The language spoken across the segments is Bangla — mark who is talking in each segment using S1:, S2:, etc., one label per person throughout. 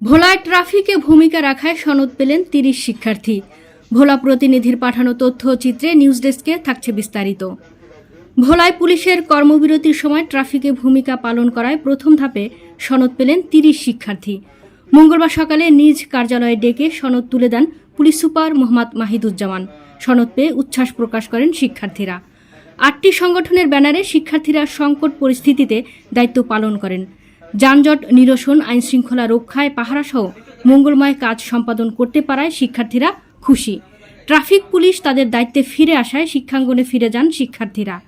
S1: ভোলায় ট্রাফিকে ভূমিকা রাখায় সনদ পেলেন তিরিশ শিক্ষার্থী। ভোলা প্রতিনিধির পাঠানো তথ্য চিত্রে নিউজ ডেস্কে থাকছে বিস্তারিত। ভোলায় পুলিশের কর্মবিরতির সময় ট্রাফিকে ভূমিকা পালন করায় প্রথম ধাপে সনদ পেলেন তিরিশ শিক্ষার্থী। মঙ্গলবার সকালে নিজ কার্যালয়ে ডেকে সনদ তুলে দেন পুলিশ সুপার মোহাম্মদ মাহিদুজ্জামান। সনদ পেয়ে উচ্ছ্বাস প্রকাশ করেন শিক্ষার্থীরা। আটটি সংগঠনের ব্যানারে শিক্ষার্থীরা সংকট পরিস্থিতিতে দায়িত্ব পালন করেন। যানজট নিরসন, আইনশৃঙ্খলা রক্ষায় পাহারাসহ মঙ্গলময় কাজ সম্পাদন করতে পারায় শিক্ষার্থীরা খুশি। ট্রাফিক পুলিশ তাদের দায়িত্বে ফিরে আসায় শিক্ষাঙ্গনে ফিরে যান শিক্ষার্থীরা।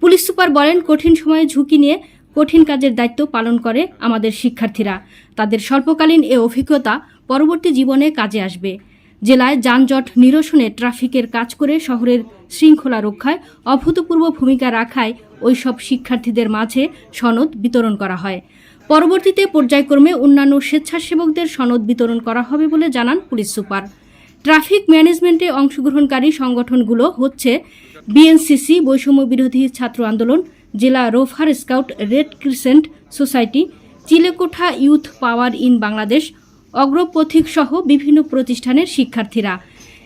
S1: পুলিশ সুপার বলেন, কঠিন সময়ে ঝুঁকি নিয়ে কঠিন কাজের দায়িত্ব পালন করে আমাদের শিক্ষার্থীরা। তাদের স্বল্পকালীন এ অভিজ্ঞতা পরবর্তী জীবনে কাজে আসবে। জেলায় যানজট নিরসনে ট্রাফিকের কাজ করে শহরের শৃঙ্খলা রক্ষায় অভূতপূর্ব ভূমিকা রাখায় ওইসব শিক্ষার্থীদের মাঝে সনদ বিতরণ করা হয়। পরবর্তীতে পর্যায়ক্রমে অন্যান্য স্বেচ্ছাসেবকদের সনদ বিতরণ করা হবে বলে জানান পুলিশ সুপার। ট্রাফিক ম্যানেজমেন্টে অংশগ্রহণকারী সংগঠনগুলো হচ্ছে বিএনসিসি, বৈষম্য বিরোধী ছাত্র আন্দোলন, জেলা rover scout, red crescent society, Chilekotha youth power in Bangladesh, Agrapathik সহ বিভিন্ন প্রতিষ্ঠানের শিক্ষার্থীরা।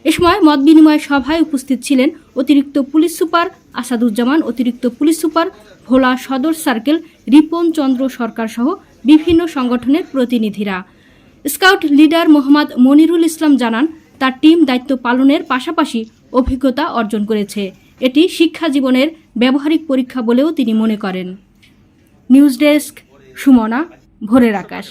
S1: এ সময় মত বিনিময় সভায় উপস্থিত ছিলেন অতিরিক্ত পুলিশ সুপার আসাদুজ্জামান, অতিরিক্ত পুলিশ সুপার ভোলা সদর সার্কেল, রিপন চন্দ্র সরকার সহ বিভিন্ন সংগঠনের প্রতিনিধিরা। স্কাউট লিডার মোহাম্মদ মনিরুল ইসলাম জানান, তার টিম দায়িত্ব পালনের পাশাপাশি অভিজ্ঞতা অর্জন করেছে। এটি শিক্ষা জীবনের ব্যবহারিক পরীক্ষা বলেও তিনি মনে করেন। নিউজ ডেস্ক, সুমনা, ভোরের আকাশ।